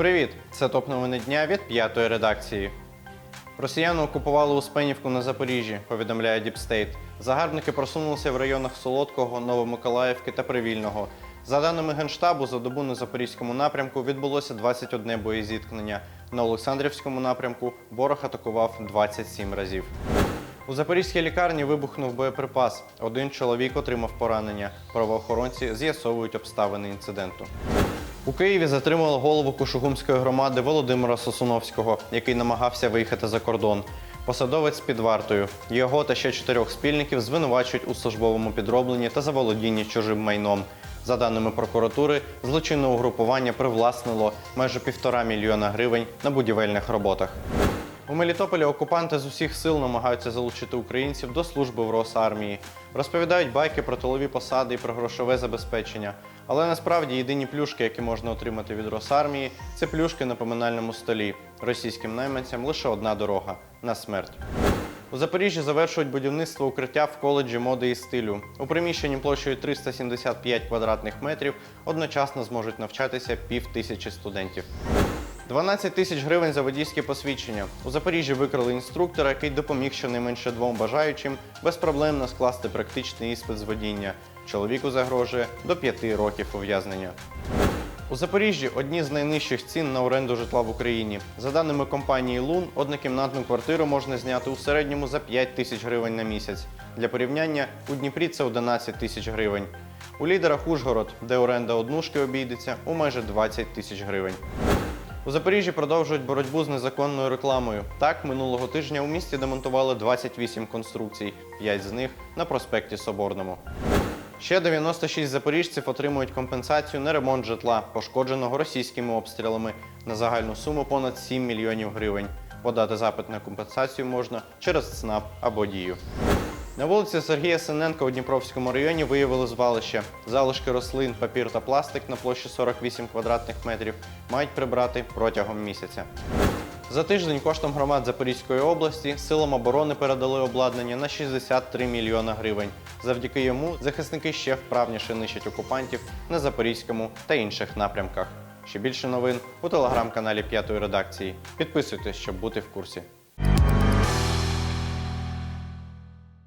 Привіт! Це топ новини дня від п'ятої редакції. Росіяни окупували Успенівку на Запоріжжі, повідомляє Діпстейт. Загарбники просунулися в районах Солодкого, Новомиколаївки та Привільного. За даними Генштабу, за добу на Запорізькому напрямку відбулося 21 боєзіткнення. На Олександрівському напрямку ворог атакував 27 разів. У запорізькій лікарні вибухнув боєприпас. Один чоловік отримав поранення. Правоохоронці з'ясовують обставини інциденту. У Києві затримали голову Кошугумської громади Володимира Сосуновського, який намагався виїхати за кордон. Посадовець під вартою. Його та ще чотирьох спільників звинувачують у службовому підробленні та заволодінні чужим майном. За даними прокуратури, злочинне угрупування привласнило майже півтора мільйона гривень на будівельних роботах. У Мелітополі окупанти з усіх сил намагаються залучити українців до служби в Росармії. Розповідають байки про тилові посади і про грошове забезпечення. Але насправді єдині плюшки, які можна отримати від Росармії, це плюшки на поминальному столі. Російським найманцям лише одна дорога на смерть. У Запоріжжі завершують будівництво укриття в коледжі моди і стилю. У приміщенні площею 375 квадратних метрів одночасно зможуть навчатися пів тисячі студентів. 12 тисяч гривень за водійське посвідчення. У Запоріжжі викрили інструктора, який допоміг щонайменше двом бажаючим безпроблемно скласти практичний іспит з водіння. Чоловіку загрожує до 5 років ув'язнення. У Запоріжжі одні з найнижчих цін на оренду житла в Україні. За даними компанії Лун, однокімнатну квартиру можна зняти у середньому за 5 тисяч гривень на місяць. Для порівняння у Дніпрі це 11 тисяч гривень. У лідерах Ужгород, де оренда однушки обійдеться у майже 20 тисяч гривень. У Запоріжжі продовжують боротьбу з незаконною рекламою. Так, минулого тижня у місті демонтували 28 конструкцій, 5 з них на проспекті Соборному. Ще 96 запоріжців отримують компенсацію на ремонт житла, пошкодженого російськими обстрілами на загальну суму понад 7 мільйонів гривень. Подати запит на компенсацію можна через ЦНАП або дію. На вулиці Сергія Синенка у Дніпровському районі виявили звалище. Залишки рослин, папір та пластик на площі 48 квадратних метрів мають прибрати протягом місяця. За тиждень коштом громад Запорізької області силам оборони передали обладнання на 63 мільйона гривень. Завдяки йому захисники ще вправніше нищать окупантів на Запорізькому та інших напрямках. Ще більше новин у телеграм-каналі П'ятої редакції. Підписуйтесь, щоб бути в курсі.